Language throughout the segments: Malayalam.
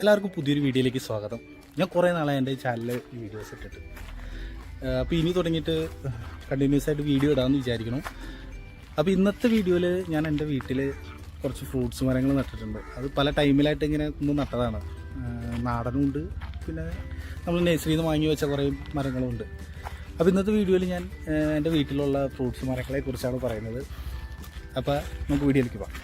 എല്ലാവർക്കും പുതിയൊരു വീഡിയോയിലേക്ക് സ്വാഗതം. ഞാൻ കുറേ നാളായി എന്റെ ചാനലിൽ വീഡിയോസ് ഇട്ടിട്ട്. അപ്പോൾ ഇനി തുടങ്ങിയിട്ട് കണ്ടിന്യൂസ് ആയിട്ട് വീഡിയോ ഇടാമെന്ന് വിചാരിക്കണം അപ്പോൾ ഇന്നത്തെ വീഡിയോയിൽ ഞാൻ എന്റെ വീട്ടിൽ കുറച്ച് ഫ്രൂട്ട്സ് മരങ്ങൾ നട്ടിട്ടുണ്ട്. അത് പല ടൈമിലായിട്ട് ഇങ്ങനെ ഒന്ന് നട്ടതാണ്. നാടനുണ്ട് പിന്നെ നമ്മൾ നേഴ്സറിയിൽ നിന്ന് വാങ്ങി വെച്ച കുറേ മരങ്ങളുമുണ്ട് അപ്പോൾ ഇന്നത്തെ വീഡിയോയിൽ ഞാൻ എന്റെ വീട്ടിലുള്ള ഫ്രൂട്ട്സ് മരങ്ങളെ കുറിച്ചാണ് പറയുന്നത്. അപ്പോൾ നമുക്ക് വീഡിയോയിലേക്ക് പോകാം.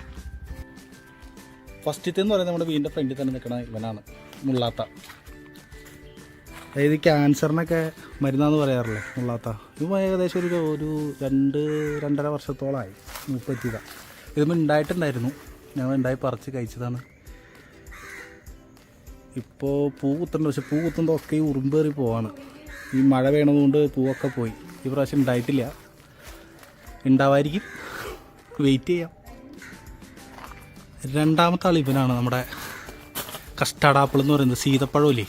ഫസ്റ്റത്തെ എന്ന് പറയുന്നത് നമ്മുടെ വീടിന്റെ ഫ്രണ്ടിൽ തന്നെ നിൽക്കുന്ന ഇവനാണ് മുള്ളാത്ത. അതായത് ക്യാൻസറിനൊക്കെ മരുന്നാന്ന് പറയാറില്ലേ മുള്ളാത്ത? ഇത് ഏകദേശം ഒരു ഒരു രണ്ട് രണ്ടര വർഷത്തോളമായി മുപ്പത്തിയതാണ് ഇതുമ്പോൾ ഉണ്ടായിട്ടുണ്ടായിരുന്നു ഞങ്ങൾ ഉണ്ടായി പറിച്ച് കഴിച്ചതാണ്. ഇപ്പോൾ പൂ കുത്തുന്നുണ്ട് പക്ഷെ പൂ കുത്തുന്നതൊക്കെ ഈ ഉറുമ്പേറി പോവാണ്. ഈ മഴ വേണതുകൊണ്ട് പൂവൊക്കെ പോയി. ഈ പ്രാവശ്യം ഉണ്ടായിട്ടില്ല ഉണ്ടാവായിരിക്കും വെയിറ്റ് ചെയ്യാം. രണ്ടാമത്തെ ആൾ ഇവനാണ് നമ്മുടെ കസ്റ്റാർഡ് ആപ്പിൾ എന്ന് പറയുന്നത് സീതപ്പഴമില്ലേ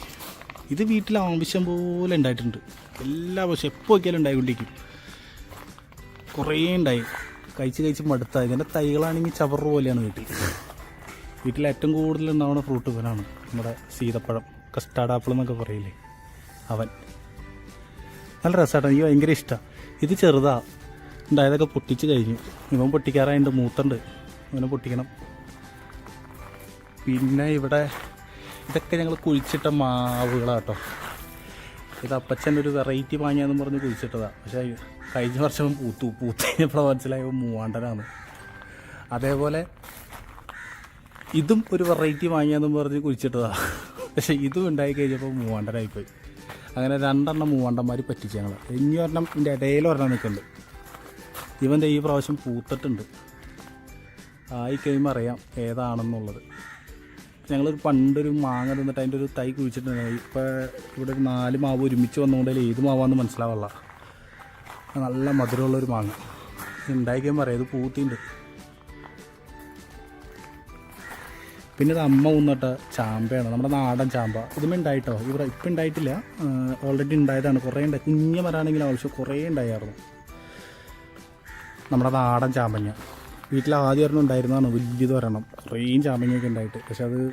ഇത് വീട്ടിൽ ആവശ്യം പോലെ ഉണ്ടായിട്ടുണ്ട്. എല്ലാ വർഷവും എപ്പോൾ നോക്കിയാലും ഉണ്ടായിക്കൊണ്ടിരിക്കും. കുറേ ഉണ്ടായി. കഴിച്ച് കഴിച്ച് മടുത്ത. ഇതിന്റെ തൈകളാണെങ്കിൽ ചവറ് പോലെയാണ് വീട്ടിൽ. വീട്ടിൽ ഏറ്റവും കൂടുതൽ ഉണ്ടാവുന്ന ഫ്രൂട്ട് ഇവനാണ് നമ്മുടെ സീതപ്പഴം. കസ്റ്റാർഡ് ആപ്പിൾ എന്നൊക്കെ പറയില്ലേ? അവൻ. നല്ല രസമാട്ടോ എനിക്ക് ഭയങ്കര ഇഷ്ടമാണ് ഇത് ചെറുതാണ് ഉണ്ടായതൊക്കെ പൊട്ടിച്ച് കഴിഞ്ഞു. ഇവൻ പൊട്ടിക്കാറായിട്ട് മൂത്തുണ്ട്. ഇവനെ പൊട്ടിക്കണം. പിന്നെ ഇവിടെ ഇതൊക്കെ ഞങ്ങൾ കുഴിച്ചിട്ട മാവുകളാട്ടോ. ഇത് അപ്പച്ചൻ ഒരു വെറൈറ്റി വാങ്ങിയാന്ന് പറഞ്ഞ് കുഴിച്ചിട്ടതാണ് പക്ഷേ കഴിഞ്ഞ വർഷം പൂത്തു. പൂത്ത് കഴിഞ്ഞപ്പോൾ മനസ്സിലായ മൂവാണ്ടനാണ്. അതേപോലെ ഇതും ഒരു വെറൈറ്റി വാങ്ങിയാന്ന് പറഞ്ഞ് കുഴിച്ചിട്ടതാണ് പക്ഷേ ഇതും ഉണ്ടായി കഴിഞ്ഞപ്പോൾ മൂവാണ്ടനായിപ്പോയി. അങ്ങനെ രണ്ടെണ്ണം മൂവാണ്ടന്മാർ പറ്റിച്ച് ഞങ്ങൾ ഇനി ഒരെണ്ണം ഇതിന്റെ ഇടയിൽ ഒരെണ്ണം നിൽക്കുന്നുണ്ട്. ഇവന്റെ ഈ പ്രാവശ്യം പൂത്തിട്ടുണ്ട്. ആയി കഴിയുമ്പോൾ അറിയാം ഏതാണെന്നുള്ളത്. ഞങ്ങൾ പണ്ടൊരു മാങ്ങ തന്നിട്ട് അതിന്റെ ഒരു തൈ കുഴിച്ചിട്ടുണ്ടായി ഇപ്പോൾ ഇവിടെ ഒരു നാല് മാവ് ഒരുമിച്ച് വന്നുകൊണ്ടേ ഏത് മാവാന്ന് മനസ്സിലാവുള്ള നല്ല മധുരമുള്ളൊരു മാങ്ങ. ഉണ്ടാക്കിയാൽ പറയാം. ഇത് പൂത്തിണ്ട്. പിന്നെ ഇത് അമ്മ ഊന്നിട്ട ചാമ്പയാണ്. നമ്മുടെ നാടൻ ചാമ്പ. ഇതുമേ ഉണ്ടായിട്ടോ ഇവിടെ ഇപ്പം ഉണ്ടായിട്ടില്ല ഓൾറെഡി ഉണ്ടായതാണ് കുറേ ഉണ്ടായി കുഞ്ഞ മരാണെങ്കിലും ആവശ്യം കുറേ ഉണ്ടായിരുന്നു നമ്മുടെ നാടൻ ചാമ്പങ്ങ. വീട്ടിൽ ആദ്യം ഒരെണ്ണം ഉണ്ടായിരുന്നതാണ്. വലിയത് ഒരെണ്ണം. കുറേ ചാമ്പങ്ങയൊക്കെ ഉണ്ടായിട്ട്. പക്ഷെ അത്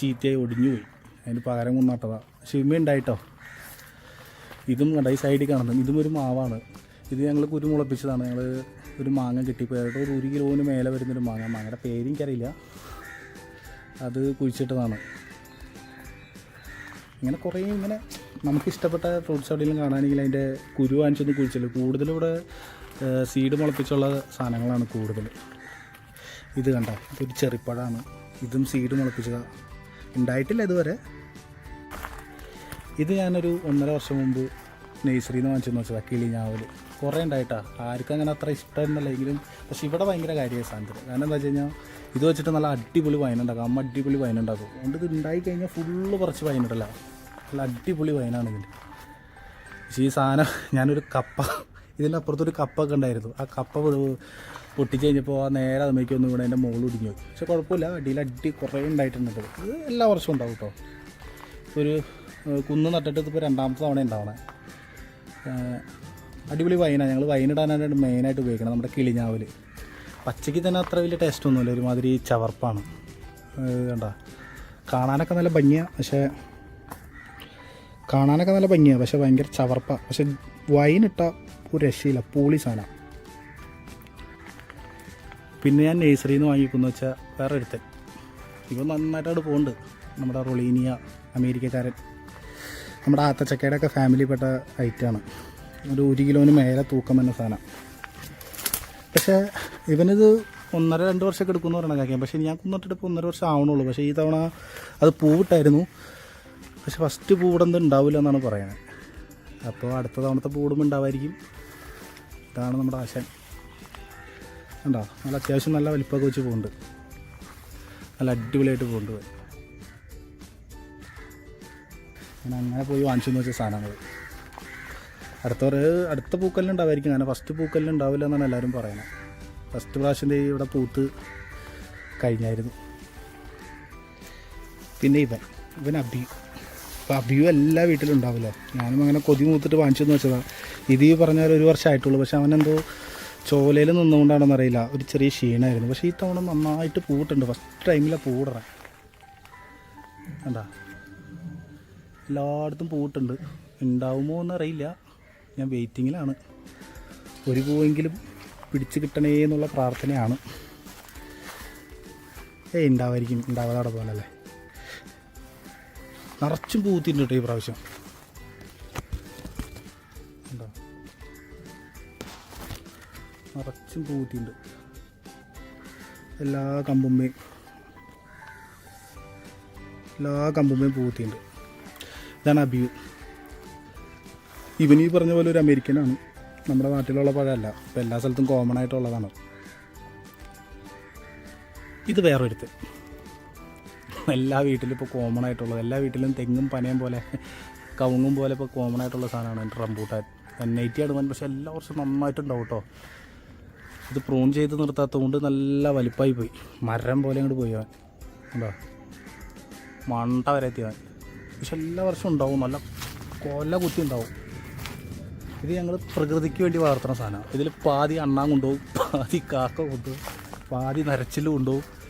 ചീത്തയായി ഒടിഞ്ഞു പോയി. അതിന് പകരം കൊന്നാട്ടതാണ് പക്ഷെ ഇമ്മ ഉണ്ടായിട്ടോ? ഇതും കണ്ട? ഈ സൈഡിൽ കാണുന്നത്. ഇതും ഒരു മാവാണ്. ഇത് ഞങ്ങൾ കുരുമുളപ്പിച്ചതാണ്. ഞങ്ങൾ ഒരു മാങ്ങ കിട്ടിപ്പോയിട്ട് ഒരു ഒരു കിലോന് മേലെ വരുന്നൊരു മാങ്ങ. മാങ്ങയുടെ പേര് എനിക്കറിയില്ല. അത് കുഴിച്ചിട്ടതാണ്. ഇങ്ങനെ കുറേ ഇങ്ങനെ നമുക്ക് ഇഷ്ടപ്പെട്ട ഫ്രൂട്ട്സ് എവിടെയെങ്കിലും കാണാനെങ്കിൽ അതിന്റെ കുരു വാങ്ങിച്ചൊന്നും കുഴിച്ചില്ല. കൂടുതലും ഇവിടെ സീഡ് മുളപ്പിച്ചുള്ള സാധനങ്ങളാണ് കൂടുതൽ. ഇത് കണ്ട? ഇതൊരു ചെറിപ്പഴമാണ് ഇതും സീഡ് മുളപ്പിച്ചതാണ് ഉണ്ടായിട്ടില്ല ഇതുവരെ. ഇത് ഞാനൊരു ഒന്നര വർഷം മുമ്പ് നേഴ്സറിയിൽ നിന്ന് വാങ്ങിച്ചു വെച്ചതാ കിളിഞ്ഞാവൽ കുറേ ഉണ്ടായിട്ടാ. ആർക്കും അങ്ങനെ അത്ര ഇഷ്ടമെന്നല്ല എങ്കിലും പക്ഷെ ഇവിടെ ഭയങ്കര കാര്യമായ സാധനത്തിൽ കാരണം എന്താ വെച്ച് കഴിഞ്ഞാൽ ഇത് വെച്ചിട്ട് നല്ല അടിപൊളി വൈനുണ്ടാക്കും അമ്മ അടിപൊളി വൈനുണ്ടാക്കും അതുകൊണ്ട് ഇത് ഉണ്ടായി കഴിഞ്ഞാൽ ഫുള്ള് കുറച്ച് വൈൻ ഇടല. നല്ല അടിപൊളി വൈനാണ് ഇതിന്റെ. പക്ഷേ ഈ സാധനം ഞാനൊരു കപ്പ ഇതിന്റെ അപ്പുറത്തൊരു കപ്പ ഉണ്ടായിരുന്നു. ആ കപ്പ പൊട്ടിച്ച് കഴിഞ്ഞപ്പോൾ ആ നേരെ അതുമേക്ക് ഒന്നും കൂടെ എന്റെ മുകളിൽ ഒടിഞ്ഞു പോയി. പക്ഷെ കുഴപ്പമില്ല. അടിയിൽ അടി കുറേ ഉണ്ടായിട്ടുണ്ട് ഇത്. എല്ലാ വർഷവും ഉണ്ടാവും കേട്ടോ. ഒരു കുന്ന് നട്ടിട്ട് ഇതിപ്പോൾ രണ്ടാമത്തെ തവണ ഉണ്ടാവണേ. അടിപൊളി വൈനാണ് ഞങ്ങൾ വൈനിടാനായിട്ട് മെയിനായിട്ട് ഉപയോഗിക്കണം നമ്മുടെ കിളിഞ്ഞാവൽ. പച്ചയ്ക്ക് തന്നെ അത്ര വലിയ ടേസ്റ്റ് ഒന്നുമില്ല. ഒരുമാതിരി ചവർപ്പാണ്. കണ്ട? കാണാനൊക്കെ നല്ല ഭംഗിയാണ് പക്ഷേ കാണാനൊക്കെ നല്ല ഭംഗിയാണ് പക്ഷെ ഭയങ്കര ചവർപ്പാണ് പക്ഷെ വൈനിട്ട ഒരു രക്ഷയില്ല. പൂളി സാധനം പിന്നെ ഞാൻ നേഴ്സറിയിൽ നിന്ന് വാങ്ങിക്കുന്നു വെച്ചാൽ വേറെ ഒരുത്തൻ ഇവ നന്നായിട്ടാണ് പോകുന്നുണ്ട് നമ്മുടെ റൊളീനിയ അമേരിക്കക്കാരൻ. നമ്മുടെ ആത്തച്ചക്കയുടെ ഒക്കെ ഫാമിലിപ്പെട്ട ഐറ്റമാണ് ഒരു ഒരു കിലോന് മേലെ തൂക്കം എന്ന സാധനം. പക്ഷേ ഇവനിത് ഒന്നര രണ്ട് വർഷമൊക്കെ എടുക്കുമെന്ന് പറയണ കാര്യം. പക്ഷേ ഞാൻ കുന്നിട്ടിട്ട് ഇപ്പോൾ ഒന്നര വർഷം ആവണുള്ളൂ. പക്ഷേ ഈ തവണ അത് പൂവിട്ടായിരുന്നു. പക്ഷെ ഫസ്റ്റ് പൂവിടുന്നത് ഉണ്ടാവില്ല എന്നാണ് പറയുന്നത്. അപ്പോൾ അടുത്ത തവണത്തെ പൂടും ഉണ്ടാവായിരിക്കും. ഇതാണ് നമ്മുടെ ആശാൻ. ഉണ്ടോ നല്ല അത്യാവശ്യം നല്ല വലിപ്പമൊക്കെ വെച്ച് പോകുന്നുണ്ട്. നല്ല അടിപൊളിയായിട്ട് പോകുന്നുണ്ട് ഞാൻ അങ്ങനെ പോയി വാങ്ങിച്ചു വെച്ച സാധനങ്ങൾ. അടുത്തൊരു അടുത്ത പൂക്കല്ലുണ്ടാവായിരിക്കും അങ്ങനെ ഫസ്റ്റ് പൂക്കല്ലുണ്ടാവില്ല എന്നാണ് എല്ലാവരും പറയുന്നത്. ഫസ്റ്റ് പ്രാവശ്യം ഇവിടെ പൂത്ത് കഴിഞ്ഞായിരുന്നു. പിന്നെ ഇവൻ. ഇവൻ അബി അപ്പോൾ അബിയു എല്ലാ വീട്ടിലും ഉണ്ടാവില്ല? ഞാനും അങ്ങനെ കൊതി മൂത്തിട്ട് വാങ്ങിച്ചെന്ന് വെച്ചതാണ് ഇത് ഈ പറഞ്ഞാൽ ഒരു വർഷമായിട്ടുള്ളൂ പക്ഷേ അവനെന്തോ ചോലയിൽ നിന്നുകൊണ്ടാണെന്ന് അറിയില്ല. ഒരു ചെറിയ ക്ഷീണമായിരുന്നു പക്ഷേ ഈ തവണ നന്നായിട്ട് പൂട്ടുണ്ട് ഫസ്റ്റ് ടൈമിലാണ് പൂടറ കണ്ടാ? എല്ലായിടത്തും പൂട്ടുണ്ട് ഉണ്ടാവുമോ എന്നറിയില്ല ഞാൻ വെയിറ്റിങ്ങിലാണ് ഒരു പൂവെങ്കിലും പിടിച്ചു കിട്ടണേ എന്നുള്ള പ്രാർത്ഥനയാണ്. ഏയ് ഉണ്ടാവായിരിക്കും ഉണ്ടാവാതെ അവിടെ പോലല്ലേ നിറച്ചും പൂത്തിട്ടുണ്ട് കേട്ടോ ഈ പ്രാവശ്യം. ഉണ്ടോ നിറച്ചും പൂത്തിണ്ട് എല്ലാ കമ്പുമ്മയും എല്ലാ കമ്പുമ്മയും പൂത്തിണ്ട് ഇതാണ് അബിയു. ഇവൻ ഈ പറഞ്ഞ പോലെ ഒരു അമേരിക്കനാണ്. നമ്മുടെ നാട്ടിലുള്ള പഴമല്ല അപ്പോൾ എല്ലാ സ്ഥലത്തും കോമൺ ആയിട്ടുള്ളതാണ്. ഇത് വേറൊരുത്ത് എല്ലാ വീട്ടിലും ഇപ്പോൾ കോമൺ ആയിട്ടുള്ളത്. എല്ലാ വീട്ടിലും തെങ്ങും പനയും പോലെ കവുങ്ങും പോലെ ഇപ്പോൾ കോമൺ ആയിട്ടുള്ള സാധനമാണ് റംബൂട്ടാൻ. എൻ ഐ ആണ് പക്ഷേ എല്ലാ വർഷവും നന്നായിട്ടുണ്ടാവും കേട്ടോ ഇത് പ്രൂൺ ചെയ്ത് നിർത്താത്തതുകൊണ്ട് നല്ല വലിപ്പമായി പോയി. മരം പോലെ അങ്ങോട്ട് പോയി അവൻ. ഉണ്ടോ മണ്ട വരെ എത്തിയവൻ പക്ഷെ എല്ലാ വർഷവും ഉണ്ടാവും. നല്ല കൊല കുത്തി ഉണ്ടാവും. ഇത് ഞങ്ങൾ പ്രകൃതിക്ക് വേണ്ടി വളർത്തുന്ന സാധനമാണ്. ഇതിൽ പാതി അണ്ണാൻ കൊണ്ടുപോകും പാതി കാക്ക കൊണ്ടുപോകും പാതി നരച്ചിൽ കൊണ്ടുപോകും.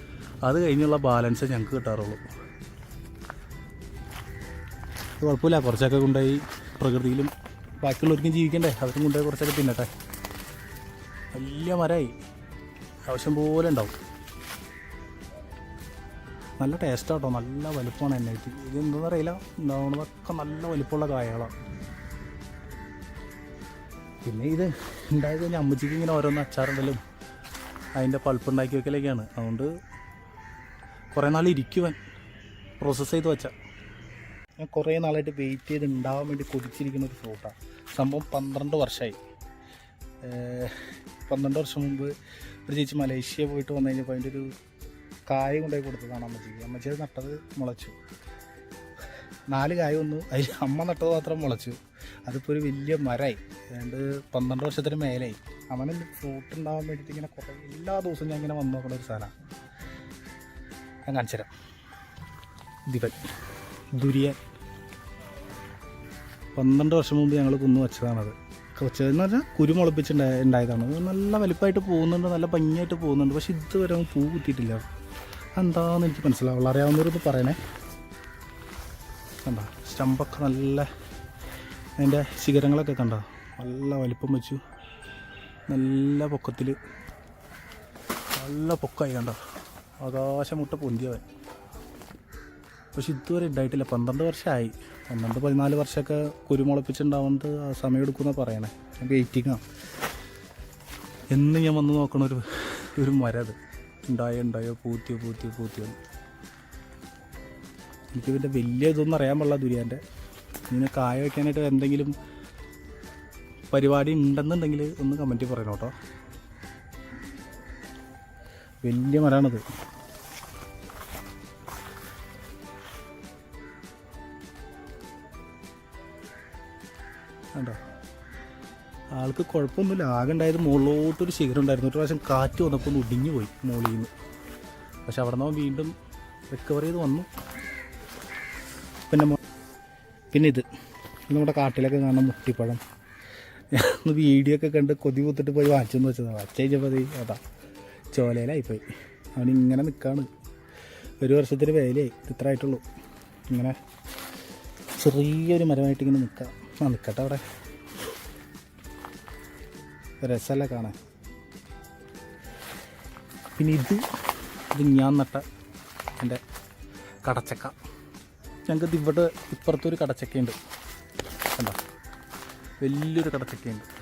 അത് കഴിഞ്ഞുള്ള ബാലൻസ് ഞങ്ങൾക്ക് കിട്ടാറുള്ളൂ. കുഴപ്പമില്ല കുറച്ചൊക്കെ കൊണ്ടുപോയി പ്രകൃതിയിലും ബാക്കിയുള്ളവർക്കും ജീവിക്കണ്ടേ അവർക്കും കൊണ്ടുപോയി കുറച്ചൊക്കെ തിന്നട്ടെ. വലിയ മരമായി ആവശ്യം പോലെ ഉണ്ടാവും. നല്ല ടേസ്റ്റാട്ടോ നല്ല വലുപ്പമാണ് എന്നെ ഇത് എന്താണെന്ന് അറിയില്ല ഉണ്ടാവുന്നതൊക്കെ നല്ല വലുപ്പമുള്ള കായകളാണ് പിന്നെ ഇത് ഉണ്ടായത് കഴിഞ്ഞാൽ അമ്മച്ചിക്ക് ഇങ്ങനെ ഓരോന്ന് അച്ചാറുണ്ടലും അതിന്റെ പൾപ്പ് ഉണ്ടാക്കി വെക്കലൊക്കെയാണ്. അതുകൊണ്ട് കുറേ നാൾ ഇരിക്കുവൻ പ്രോസസ്സ് ചെയ്ത് വെച്ച. ഞാൻ കുറേ നാളായിട്ട് വെയിറ്റ് ചെയ്ത് ഉണ്ടാവാൻ വേണ്ടി കൊതിച്ചിരിക്കുന്ന ഒരു ഫ്രൂട്ടാണ് സംഭവം പന്ത്രണ്ട് വർഷമായി പന്ത്രണ്ട് വർഷം മുമ്പ് ഒരു ചേച്ചി മലേഷ്യ പോയിട്ട് വന്നു കഴിഞ്ഞപ്പോൾ അതിന്റെ ഒരു കായ കൊണ്ടുപോയി കൊടുത്തതാണ് അമ്മച്ചിക്ക് അമ്മച്ചി അത് നട്ടത് മുളച്ചു. നാല് കായ വന്നു. അതിൽ അമ്മ നട്ടത് മാത്രം മുളച്ചു. അതിപ്പോൾ ഒരു വലിയ മരമായി അതുകൊണ്ട് പന്ത്രണ്ട് വർഷത്തിന് മേലായി. അമ്മനെ ഫ്രൂട്ട് ഉണ്ടാവാൻ വേണ്ടിയിട്ട് ഇങ്ങനെ കുറേ എല്ലാ ദിവസവും ഞാൻ ഇങ്ങനെ വന്നു നോക്കുന്ന ഒരു സാധനമാണ് ഞാൻ കാണിച്ചു തരാം. ദിവൻ ദുരിയൻ. പന്ത്രണ്ട് വർഷം മുമ്പ് ഞങ്ങൾ കുന്നു വെച്ചതാണത്. വെച്ചതെന്ന് പറഞ്ഞാൽ കുരു മുളപ്പിച്ചുണ്ടായ ഉണ്ടായതാണ്. നല്ല വലിപ്പമായിട്ട് പോകുന്നുണ്ട് നല്ല ഭംഗിയായിട്ട് പോകുന്നുണ്ട്. പക്ഷെ ഇതുവരെ അവൻ പൂ കുത്തിയിട്ടില്ല. എന്താണെന്ന് എനിക്ക് മനസ്സിലാവുള്ളൂ അറിയാവുന്നവരൊന്ന് പറയണേ. കണ്ട? സ്റ്റമ്പൊക്കെ നല്ല അതിന്റെ ശിഖരങ്ങളൊക്കെ കണ്ട? നല്ല വലിപ്പം വെച്ചു. നല്ല പൊക്കത്തിൽ നല്ല പൊക്കമായി കണ്ട? ആകാശമുട്ട പൊന്തിയവൻ. പക്ഷെ ഇതുവരെ ഉണ്ടായിട്ടില്ല പന്ത്രണ്ട് വർഷമായി പന്ത്രണ്ട് പതിനാല് വർഷമൊക്കെ കുരുമുളപ്പിച്ചുണ്ടാവുന്നത് ആ സമയം എടുക്കുമെന്നാണ് പറയണേ. ഞാൻ വെയിറ്റിങ്ങാണ് എന്ന് ഞാൻ വന്ന് നോക്കണ ഒരു ഒരു മരത് ഉണ്ടായോ ഉണ്ടായോ പൂത്തിയോ പൂത്തിയോ പൂത്തിയോ. എനിക്ക് ഇതിന്റെ വലിയ ഇതൊന്നും അറിയാൻ പാടില്ല ദുരിയാന്റെ ഇങ്ങനെ കായ വയ്ക്കാനായിട്ട് എന്തെങ്കിലും പരിപാടി ഉണ്ടെന്നുണ്ടെങ്കിൽ ഒന്ന് കമന്റ് പറയണം കേട്ടോ. വലിയ മരമാണത് കണ്ടോ? ആൾക്ക് കുഴപ്പമൊന്നുമില്ല. ആകെ ഉണ്ടായത് മുകളിലോട്ടൊരു ശിഖരം ഉണ്ടായിരുന്നു. ഒരു പ്രാവശ്യം കാറ്റ് വന്നപ്പോൾ ഒന്ന് ഒടിഞ്ഞു പോയി മുകളിൽ നിന്ന് പക്ഷെ അവിടെ നിന്ന് വീണ്ടും റിക്കവർ ചെയ്ത് വന്നു. പിന്നെ പിന്നെ ഇത്. നമ്മുടെ കാട്ടിലൊക്കെ കാണുന്ന മുട്ടിപ്പഴം. ഞാൻ വീഡിയോ ഒക്കെ കണ്ട് കൊതി കുത്തിട്ട് പോയി വാങ്ങിച്ചെന്ന് വെച്ചതാണ് വാച്ച് കഴിഞ്ഞപ്പോൾ അതാ. ചോലയിലായിപ്പോയി. അവനിങ്ങനെ നിൽക്കാണ് ഒരു വർഷത്തിന് വേലയായി ഇത്രയായിട്ടുള്ളൂ. ഇങ്ങനെ ചെറിയൊരു മരമായിട്ട് ഇങ്ങനെ നിൽക്കാം ആ നിൽക്കട്ടെ അവിടെ. രസമല്ല കാണാൻ. പിന്നെ ഇത് ഇത് ഞാൻ നട്ട എന്റെ കടച്ചക്ക. ഞങ്ങൾക്ക് ഇവിടെ ഇപ്പുറത്തൊരു കടച്ചക്കയുണ്ട്. കണ്ടോ? വലിയൊരു കടച്ചക്കയുണ്ട്.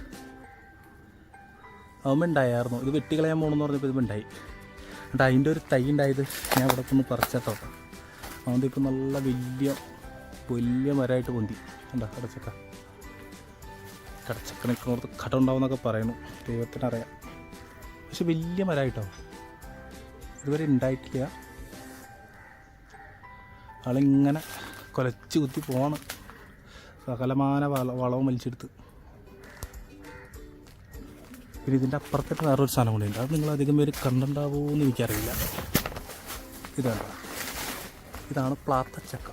ഉണ്ടായിരുന്നു ഇത് വെട്ടിക്കളയാൻ പോകണമെന്ന് പറഞ്ഞപ്പോൾ ഇത് ഉണ്ടായി എന്നിട്ട് അതിന്റെ ഒരു തൈ ഉണ്ടായത് ഞാൻ ഇവിടെ ഒന്ന് പറിച്ചോ അതുകൊണ്ട് ഇപ്പം നല്ല വലിയ വലിയ മരമായിട്ട് പൊന്തി. കണ്ടോ? കടച്ചക്ക. കടച്ചക്ക നിൽക്കുന്നോടത്ത് കട ഉണ്ടാവുമെന്നൊക്കെ പറയുന്നു ദൈവത്തിനറിയാം. പക്ഷെ വലിയ മരമായിട്ടോ? ഇതുവരെ ഉണ്ടായിട്ടില്ല. ആളിങ്ങനെ കൊലച്ച് കുത്തി പോവാണ്. സകലമാന വള വളവും വലിച്ചെടുത്ത്. പിന്നെ ഇതിന്റെ അപ്പുറത്തായിട്ട് വേറൊരു സാധനം കൂടി ഉണ്ട്. അത് നിങ്ങൾ അധികം പേര് കണ്ടിട്ടുണ്ടാവുമോ എന്ന് എനിക്കറിയില്ല. ഇതാണ്. ഇതാണ് പ്ലാത്ത ചക്ക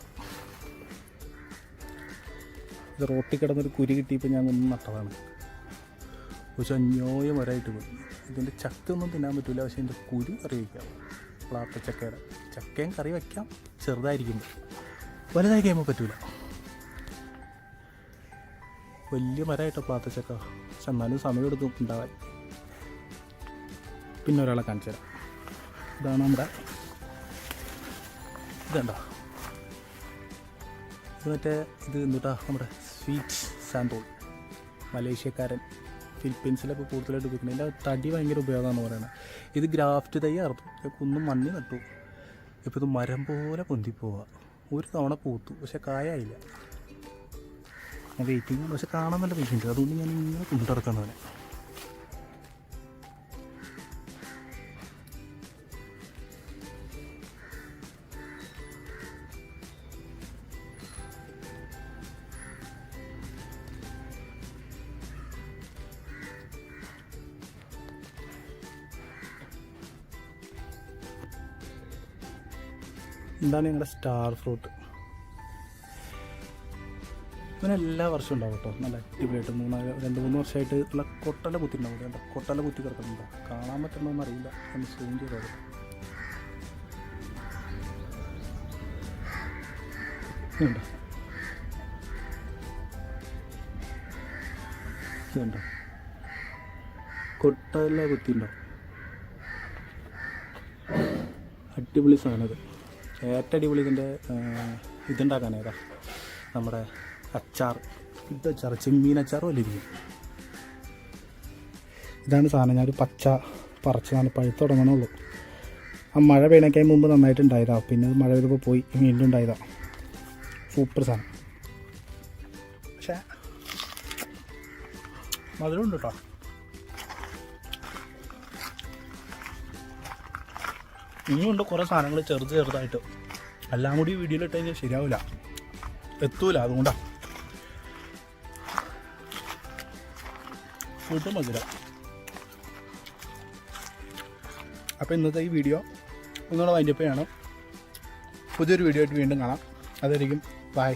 ഇത് റോട്ടിൽ കിടന്നൊരു കുരി കിട്ടിയപ്പോൾ ഞാൻ ഒന്ന് നട്ടതാണ്. പക്ഷെ അന്യോയം വരായിട്ട് പോയി. ഇതിന്റെ ചക്ക ഒന്നും തിന്നാൻ പറ്റില്ല പക്ഷേ ഇതിന്റെ കുരു അറിയിക്കാം പ്ലാത്തച്ചക്കയുടെ. ചക്കയും കറി വയ്ക്കാം ചെറുതായിരിക്കുമ്പോൾ വലുതായി കഴിയുമ്പോൾ പറ്റൂല. വലിയ മരമായിട്ടോ പ്ലാത്തച്ചക്ക പക്ഷെ എന്നാലും സമയം എടുക്കും ഉണ്ടാവാൻ. പിന്നെ ഒരാളെ കാണിച്ചു തരാം. ഇതാണ് നമ്മുടെ ഇതുണ്ടോ? ഇത് മറ്റേ ഇത് എന്തുട്ടാ? നമ്മുടെ സ്വീറ്റ് സാന്തോൾ മലേഷ്യക്കാരൻ ഫിലിപ്പീൻസിലൊക്കെ കൂടുതലായിട്ട് ഉപയോഗിക്കുന്നത്. ഇതിന്റെ തടി ഭയങ്കര ഉപയോഗമാണെന്ന് പറയുന്നത്. ഇത് ഗ്രാഫ്റ്റ് തയ്യാറുന്നു കുന്നും മണ്ണി നട്ടു. ഇപ്പോൾ ഇത് മരം പോലെ പൊന്തിപ്പോവുക ഒരു തവണ പൂത്തു. പക്ഷെ കായായില്ല. വെയിറ്റിംഗ് പക്ഷെ കാണാൻ നല്ല വെയിറ്റുണ്ട് അതുകൊണ്ട് ഞാൻ ഇങ്ങനെ കൊണ്ടിറക്കുന്നവനെ എന്താണ് ഞങ്ങളുടെ സ്റ്റാർ ഫ്രൂട്ട് ഇവന് എല്ലാ വർഷവും ഉണ്ടാവും കേട്ടോ. നല്ല അടിപൊളിയായിട്ട് മൂന്നാൽ രണ്ട് മൂന്ന് വർഷമായിട്ട് നല്ല കൊട്ടല കുത്തിണ്ടാവും കേട്ടോ കൊട്ടല കുത്തി കിടക്കുന്നുണ്ടോ? കാണാൻ പറ്റണമെന്ന് അറിയില്ല. ഒന്ന് സൂം ചെയ്തത് ഇതുണ്ടോ? ഇതുണ്ടോ? കൊട്ടല കുത്തിണ്ടോ അടിപൊളി സാധനം അത് ഏറ്റവും അടിപൊളി ഇതിന്റെ ഇതുണ്ടാക്കാനേതാ നമ്മുടെ അച്ചാർ. ഇത് അച്ചാർ ചെമ്മീൻ അച്ചാർ പോലെ ഇതാണ് സാധനം. ഞാനൊരു പച്ച പറിച്ചതാണ് പഴുത്ത് തുടങ്ങണുള്ളൂ. ആ മഴ പെയ്യണേക്കായി മുമ്പ് നന്നായിട്ട് ഉണ്ടായതാ പിന്നെ മഴ പെയ്തപ്പോൾ പോയി. വീണ്ടും ഉണ്ടായതാ. സൂപ്പർ സാധനം. പക്ഷേ മധുരമുണ്ട് കേട്ടോ. ഇനിയുണ്ട് കുറേ സാധനങ്ങൾ ചെറുത് ചെറുതായിട്ട്. എല്ലാം കൂടി വീഡിയോയിൽ കഴിഞ്ഞാൽ ശരിയാവില്ല എത്തൂല. അതുകൊണ്ടാ. ഫുഡ് മധുരം. അപ്പോൾ ഇന്നത്തെ ഈ വീഡിയോ ഒന്നുകൂടെ വൈൻഡപ്പ് ചെയ്യണം. പുതിയൊരു വീഡിയോ ആയിട്ട് വീണ്ടും കാണാം. അതായിരിക്കും ബൈ